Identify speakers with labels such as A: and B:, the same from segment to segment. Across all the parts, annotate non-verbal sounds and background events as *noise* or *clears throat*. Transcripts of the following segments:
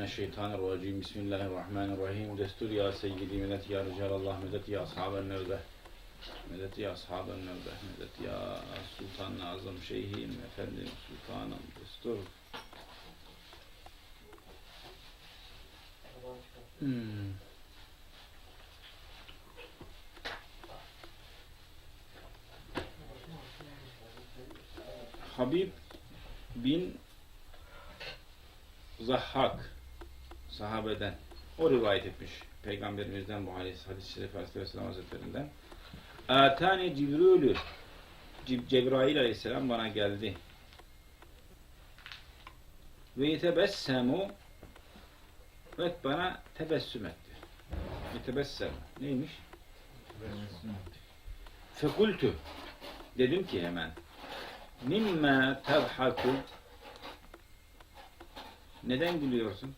A: Mineşşeytanirracim. Bismillahirrahmanirrahim. Destur ya seyyidi medet ya ricalallah medet ya ashaben nevde. Medet ya ashaben nevde. Medet ya sultan-ı azam şeyhim efendim sultanım destur. Hmm. Habib bin Zahhak sahabeden o rivayet etmiş peygamberimizden bu hadis hadis-i şerif Aleyhisselam Hazretlerinden. Atani Cibrilü Cib Cebrail Aleyhisselam bana geldi. Ve yetebessemu ve bana tebessüm etti. Yetebessem. Neymiş? Fekultu dedim ki hemen mimma tadhaku neden gülüyorsun?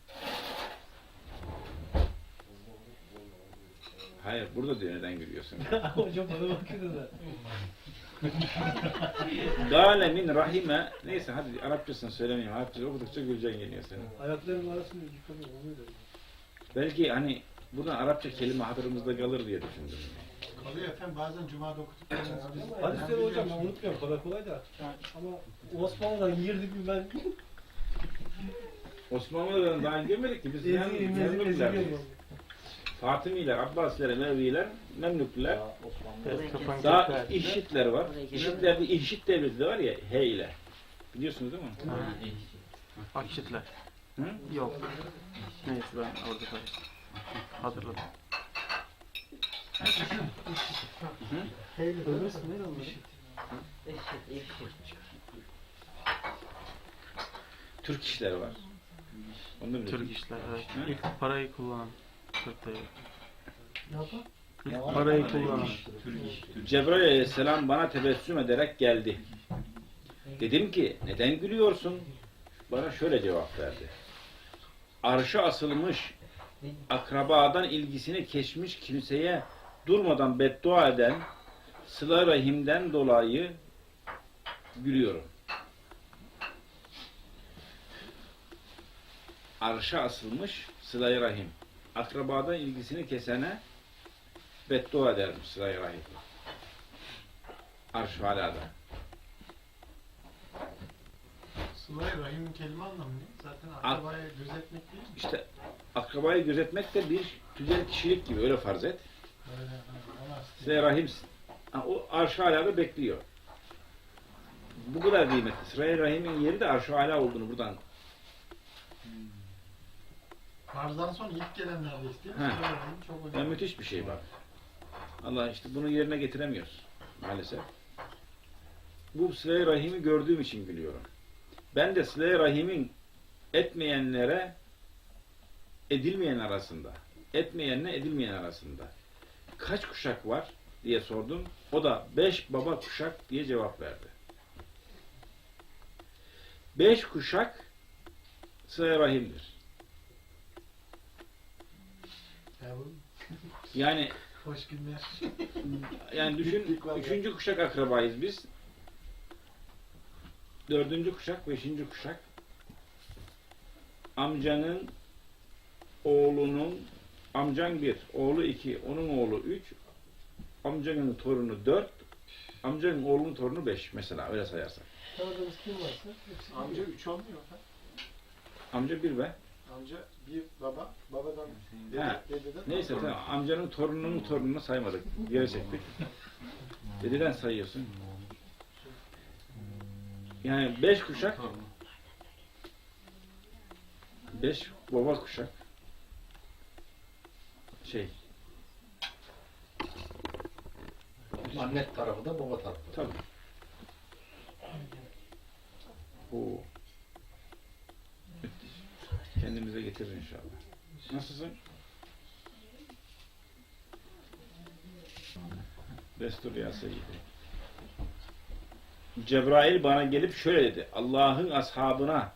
A: Hayır, burada diyor neden gülüyorsun. *laughs*
B: Hocam bana bakıyordu da. *laughs*
A: Gale min rahime neyse hadi Arapçasını söylemeyeyim. Arapçası okudukça güleceğin geliyor senin.
B: Ayaklarım arasında yıkanıyor. Oluyor da.
A: Belki hani buradan Arapça kelime hatırımızda kalır diye düşündüm.
C: Kalıyor efendim bazen Cuma'da okuduklarınızı biz...
B: Hadisleri hocam ben unutmuyorum kolay kolay da. Ama Osmanlı'dan girdik mi ben
A: Osmanlı'dan daha girmedik ki biz yan,
B: eziyim
A: Memlükler.
B: Eziyim.
A: Fatimiler, Abbasiler, Emeviler, Memlükler. Daha. İşitler var. İşitlerde İşit devleti de var ya H ile. Biliyorsunuz değil mi?
D: Akşitler.
A: Hı?
D: Yok. Neyse ben orada. Hatırladım.
B: Ne olmuş?
A: Türk işleri var.
D: Türk işler. Evet.
A: Hı?
D: İlk parayı kullanan. Parayı kullanan.
A: Cebrail aleyhisselam bana tebessüm ederek geldi. Dedim ki neden gülüyorsun? Bana şöyle cevap verdi. Arşa asılmış, akrabadan ilgisini kesmiş kimseye durmadan beddua eden sıla rahimden dolayı gülüyorum. Arşa asılmış sıla rahim. Akrabadan ilgisini kesene beddua edermiş sıla rahim. Arş-ı alada.
C: Sıla-i Rahim'in kelime anlamı ne? Zaten akrabayı gözetmek değil mi?
A: İşte akrabayı gözetmek de bir güzel kişilik gibi öyle farz et.
C: Öyle, ha, ona
A: Sıla rahimsin. Ha, o arş-ı alada bekliyor. Bu kadar kıymetli. Sıla rahimin yeri de arş-ı ala olduğunu buradan.
C: Farzdan sonra ilk gelenlerdeyiz değil mi? Sıla-i çok önemli.
A: müthiş bir şey bak. Allah işte bunu yerine getiremiyoruz maalesef. Bu sıla rahimi gördüğüm için gülüyorum. Ben de sıla rahimin etmeyenlere edilmeyen arasında, etmeyenle edilmeyen arasında kaç kuşak var diye sordum. O da beş baba kuşak diye cevap verdi. Beş kuşak sıla rahimdir.
C: Ya bu
A: Yani
C: hoş günler. *laughs*
A: Yani düşün, üçüncü kuşak akrabayız biz. Dördüncü kuşak, beşinci kuşak. Amcanın oğlunun, amcan bir, oğlu iki, onun oğlu üç, amcanın torunu dört, amcanın oğlunun torunu beş mesela öyle sayarsak.
B: Tanıdığımız kim varsa
C: Amca üç olmuyor efendim.
A: Amca bir be.
C: Amca bir baba, babadan dede, dededen.
A: Neyse tamam, amcanın torununun torununu saymadık. Geri çektik. Dededen sayıyorsun. Yani beş kuşak Beş baba kuşak. Şey.
E: Anne tarafı da baba tarafı.
A: Tabii. Oo. Kendimize getirir inşallah. Nasılsın? Destur ya seyyidi. Cebrail bana gelip şöyle dedi. Allah'ın ashabına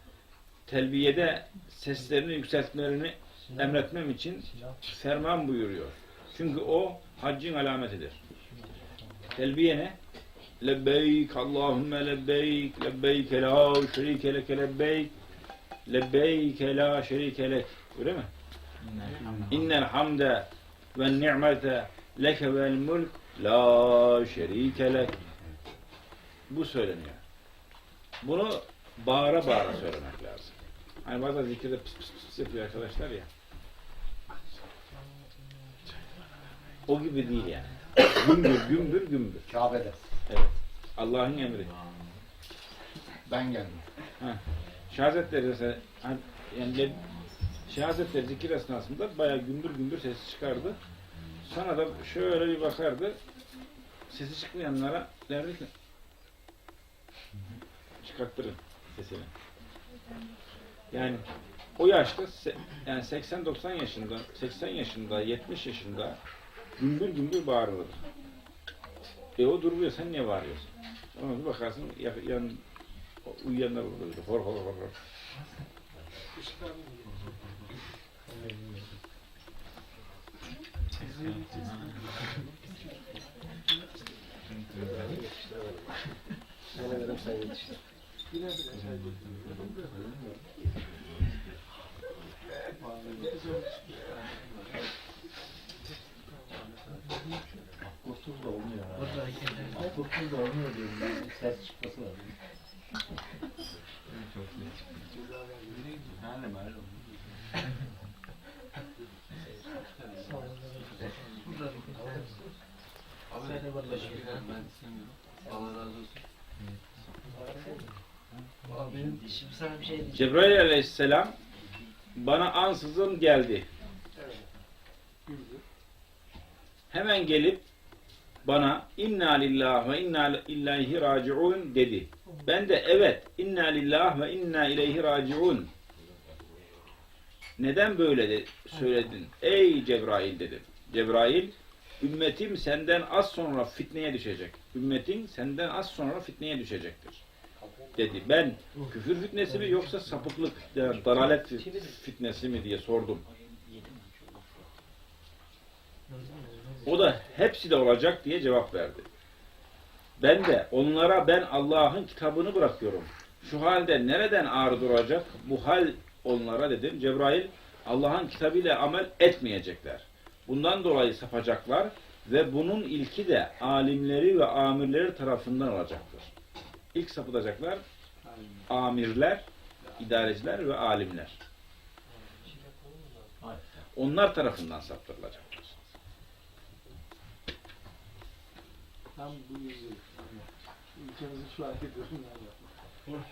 A: telbiyede seslerini yükseltmelerini emretmem için ferman buyuruyor. Çünkü o haccın alametidir. Telbiye ne? Lebbeyk Allahümme lebbeyk lebbeyk la şerike leke lebbeyk Lebbeyke la şerike lek. Öyle mi? İnnel hamde ve ni'mete leke vel mulk la şerike lek. Bu söyleniyor. Bunu bağıra bağıra söylemek lazım. Hani bazen zikirde pıs pıs pıs yapıyor arkadaşlar ya. O gibi değil yani. Gümbür gümbür gümbür.
E: Kabe'de.
A: Evet. Allah'ın emri.
E: Ben geldim.
A: Mesela hani- yani şehadetleri zikir esnasında bayağı gümbür gümbür sesi çıkardı. Sonra da şöyle bir bakardı. Sesi çıkmayanlara derdi ki çıkarttırın sesini. Yani o yaşta yani 80-90 yaşında, 80 yaşında, 70 yaşında gümbür gümbür bağırılır. E o durmuyor, sen niye bağırıyorsun? Ona bir bakarsın, ya- yan, uyuyanlar olur böyle, hor hor hor hor.
B: Sana verem sen yetiştir.
E: Korkusuz da olmuyor. Korkusuz da olmuyor diyorum. Ses çıkması lazım.
F: Şimdi sana bir şey diyeceğim.
A: Cebrail aleyhisselam bana ansızın geldi. Hemen gelip bana inna lillah ve inna ileyhi raciun dedi. Ben de evet inna lillah ve inna ileyhi raciun. Neden böyle de söyledin? Ey Cebrail dedim. Cebrail ümmetim senden az sonra fitneye düşecek. Ümmetin senden az sonra fitneye düşecektir. Dedi. Ben küfür fitnesi mi yoksa sapıklık, dalalet fitnesi mi diye sordum. O da hepsi de olacak diye cevap verdi. Ben de onlara ben Allah'ın kitabını bırakıyorum. Şu halde nereden ağrı duracak? Bu hal onlara dedim. Cebrail Allah'ın kitabıyla amel etmeyecekler. Bundan dolayı sapacaklar ve bunun ilki de alimleri ve amirleri tarafından olacaktır. İlk sapıtacaklar amirler, idareciler ve alimler. Onlar tarafından saptırılacaklar.
B: Tam bu yüzü. Ülkemizi şu hareket ediyorum.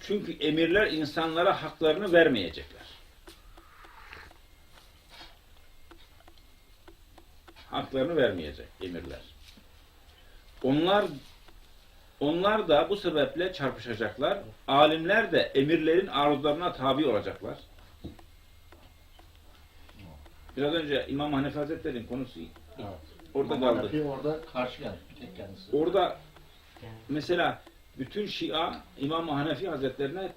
A: Çünkü emirler insanlara haklarını vermeyecekler. Haklarını vermeyecek emirler. Onlar onlar da bu sebeple çarpışacaklar. Alimler de emirlerin arzularına tabi olacaklar. Biraz önce İmam Hanefi Hazretleri'nin konusu
E: Evet.
A: orada
E: Ama
A: kaldı.
E: Hanefi orada karşı geldi. Bir tek kendisi.
A: Orada mesela bütün Şia İmam Hanefi Hazretlerine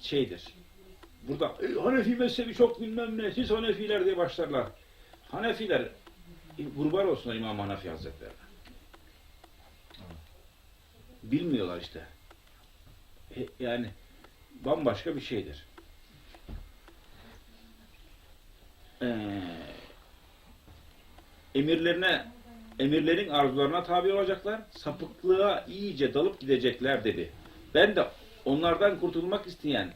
A: şeydir. Burada "Ey, Hanefi mezhebi çok bilmem ne, siz Hanefiler diye başlarlar. Hanefiler kurban olsun İmam Hanefi Hazretlerine. Bilmiyorlar işte. E, Yani bambaşka bir şeydir. Ee, emirlerine emirlerin arzularına tabi olacaklar, sapıklığa iyice dalıp gidecekler dedi. Ben de onlardan kurtulmak isteyen,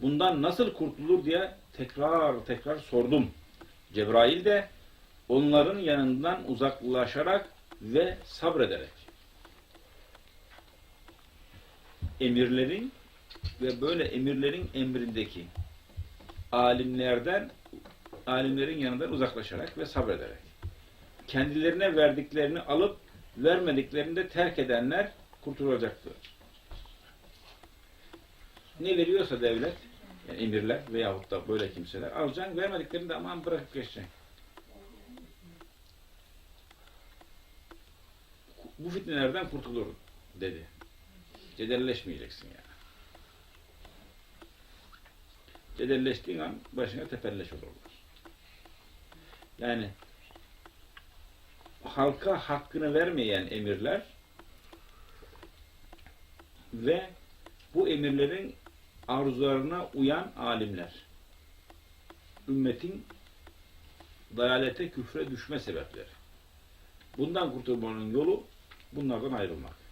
A: bundan nasıl kurtulur diye tekrar tekrar sordum. Cebrail de onların yanından uzaklaşarak ve sabrederek emirlerin ve böyle emirlerin emrindeki alimlerden alimlerin yanından uzaklaşarak ve sabrederek kendilerine verdiklerini alıp vermediklerini de terk edenler kurtulacaktır. Ne veriyorsa devlet, yani emirler veyahut da böyle kimseler alacaksın, vermediklerini de aman bırakıp geçeceksin. Bu fitnelerden kurtulur dedi. Cedelleşmeyeceksin yani. Cedelleştiğin an başına tepelleş olurlar. Yani halka hakkını vermeyen emirler ve bu emirlerin arzularına uyan alimler. Ümmetin dalalete, küfre düşme sebepleri. Bundan kurtulmanın yolu bunlardan ayrılmak.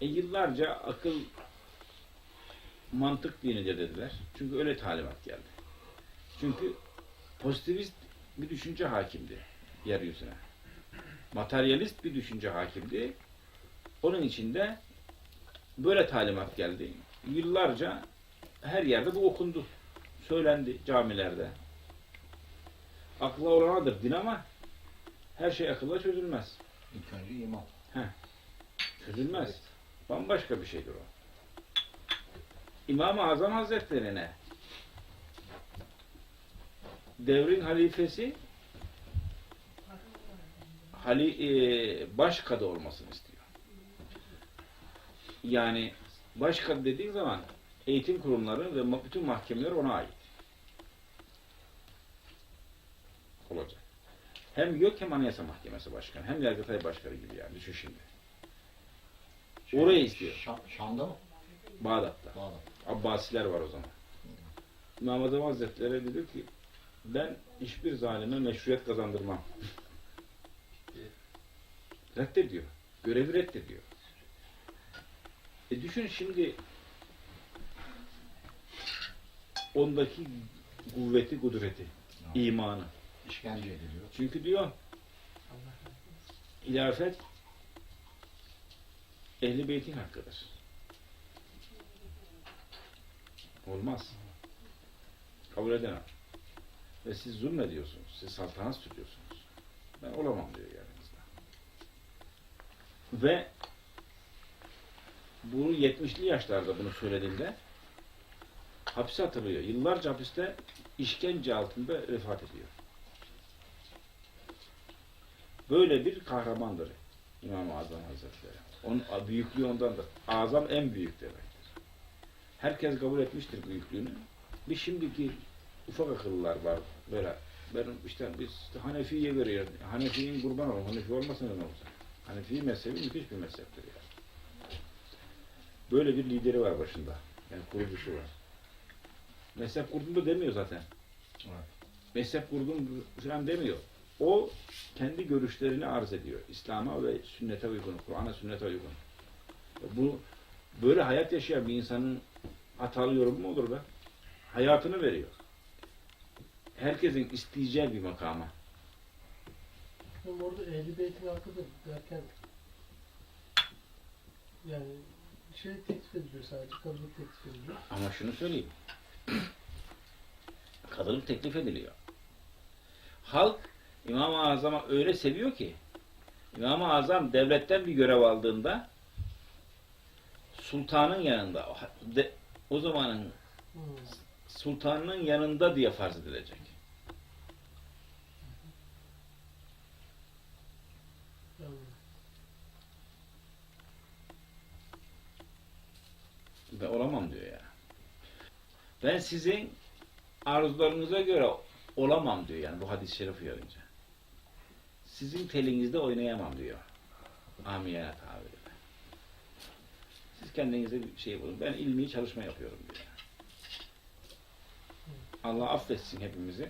A: E yıllarca akıl mantık dinidir dediler. Çünkü öyle talimat geldi. Çünkü pozitivist bir düşünce hakimdi yeryüzüne. Materyalist bir düşünce hakimdi. Onun içinde böyle talimat geldi. Yıllarca her yerde bu okundu. Söylendi camilerde. Akla olanadır din ama her şey akılla çözülmez.
E: İlk önce iman.
A: Çözülmez. Bambaşka bir şeydir o. İmam-ı Azam Hazretlerine devrin halifesi hali, e, başkadı olmasını istiyor. Yani başkadı dediğin zaman eğitim kurumları ve bütün mahkemeler ona ait. Olacak. Hem YÖK hem Anayasa Mahkemesi Başkanı hem Yargıtay Başkanı gibi yani düşün şimdi. Orayı istiyor.
E: Şam, Şam'da mı?
A: Bağdat'ta.
E: Bağdat.
A: Abbasiler var o zaman. İmam Azam Hazretleri dedi ki ben hiçbir zalime meşruiyet kazandırmam. reddediyor. Görevi reddediyor. E düşün şimdi ondaki kuvveti, kudreti, imanı.
E: İşkence ediliyor.
A: Çünkü diyor hilafet ehli beytin hakkıdır. Olmaz. Kabul edemem. Ve siz zulmediyorsunuz. Siz saltanat sürüyorsunuz. Ben olamam diyor yanınızda. Ve bu 70'li yaşlarda bunu söylediğinde hapse atılıyor. Yıllarca hapiste işkence altında vefat ediyor. Böyle bir kahramandır İmam-ı Azam Hazretleri. Onun büyüklüğü ondandır. Azam en büyük demektir. Herkes kabul etmiştir büyüklüğünü. Bir şimdiki ufak akıllılar var böyle. Benim işte biz Hanefi'ye veriyor. Hanefi'nin kurban olun. Hanefi olmasa ne olacak? Hanefi mezhebi müthiş bir mezheptir yani. Böyle bir lideri var başında. Yani kurucusu var. Mezhep kurdum da demiyor zaten.
E: Evet.
A: Mezhep kurdum falan demiyor. O kendi görüşlerini arz ediyor. İslam'a ve sünnete uygun, Kur'an'a sünnete uygun. Bu böyle hayat yaşayan bir insanın hatalı yorumu mu olur be? Hayatını veriyor. Herkesin isteyeceği bir makama.
B: Ama orada ehli beytin hakkıdır derken yani şey teklif ediliyor sadece kadılık teklif ediliyor.
A: Ama şunu söyleyeyim. *clears throat* Kadılık teklif ediliyor. Halk İmam-ı Azam'ı öyle seviyor ki İmam-ı Azam devletten bir görev aldığında sultanın yanında o, zamanın
B: Hmm.
A: sultanın yanında diye farz edilecek. Ben olamam diyor ya. Ben sizin arzularınıza göre olamam diyor yani bu hadis-i şerif uyarınca. Sizin telinizde oynayamam diyor. Amiyane tabiriyle. Siz kendinize bir şey bulun. Ben ilmi çalışma yapıyorum diyor. Allah affetsin hepimizi.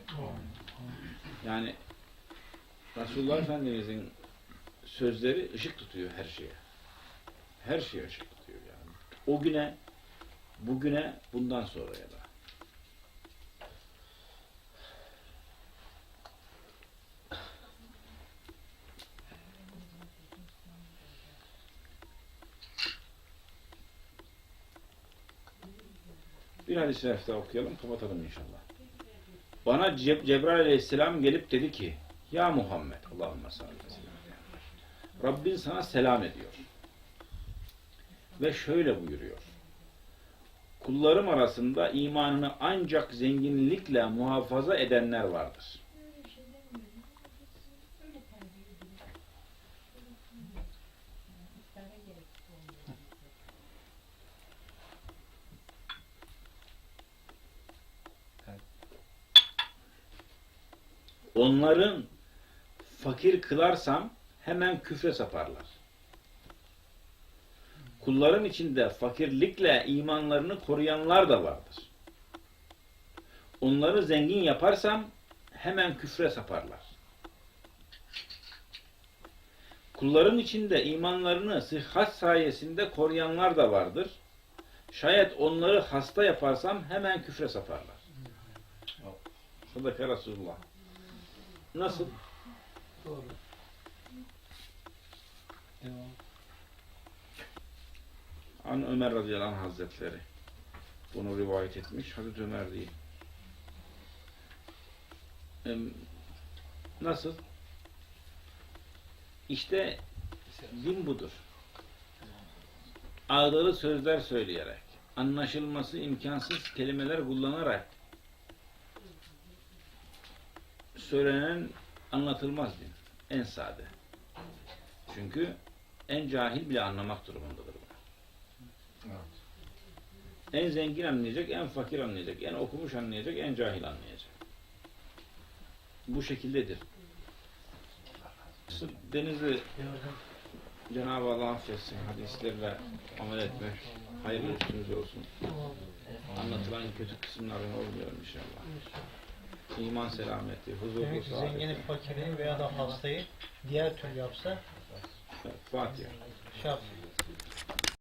A: Yani Resulullah Efendimizin sözleri ışık tutuyor her şeye. Her şeye ışık tutuyor yani. O güne, bugüne, bundan sonraya da. Bir hadis-i okuyalım, kapatalım inşallah. Bana Ce- Cebrail aleyhisselam gelip dedi ki, Ya Muhammed, Allahümme salli ve sellem. Rabbin sana selam ediyor. Ve şöyle buyuruyor. Kullarım arasında imanını ancak zenginlikle muhafaza edenler vardır. Onların fakir kılarsam hemen küfre saparlar. Kullarım içinde fakirlikle imanlarını koruyanlar da vardır. Onları zengin yaparsam hemen küfre saparlar. Kullarım içinde imanlarını sıhhat sayesinde koruyanlar da vardır. Şayet onları hasta yaparsam hemen küfre saparlar. Sadaka Resulullah. Nasıl?
B: Doğru. Devam.
A: An Ömer radıyallahu anh hazretleri bunu rivayet etmiş. Hazreti Ömer değil. Nasıl? İşte din budur. Ağdalı sözler söyleyerek, anlaşılması imkansız kelimeler kullanarak söylenen anlatılmaz din. En sade. Çünkü en cahil bile anlamak durumundadır bunu. En zengin anlayacak, en fakir anlayacak, en okumuş anlayacak, en cahil anlayacak. Bu şekildedir. Denizli Cenab-ı Allah affetsin, hadislerle amel etmek hayırlı üstünüz olsun. Anlatılan kötü kısımların olmuyor inşallah. İman selameti, huzurlu
B: Demek ki zengini, fakiri veya da hastayı diğer türlü yapsa
A: Fatiha.
B: şart.